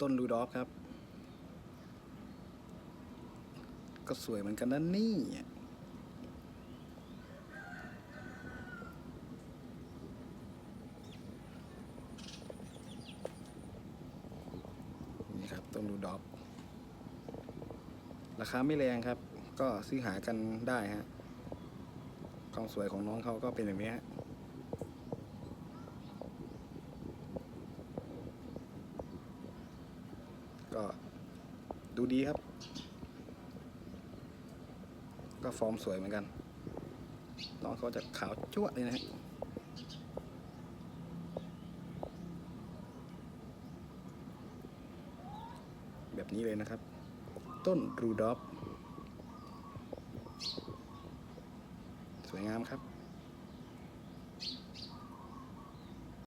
ต้นรูดอฟครับ ก็สวยเหมือนกันนะนี่นี่ครับต้นรูดอฟราคาไม่แรงครับ ก็ซื้อหากันได้ฮะความสวยของน้องเขาก็เป็นแบบนี้ฮะ ก็ดูดีครับ ก็ฟอร์มสวยเหมือนกันน้องเขาจะขาวจั่วะเลยนะฮะแบบนี้เลยนะครับ ต้นรูดอฟสวยงามครับ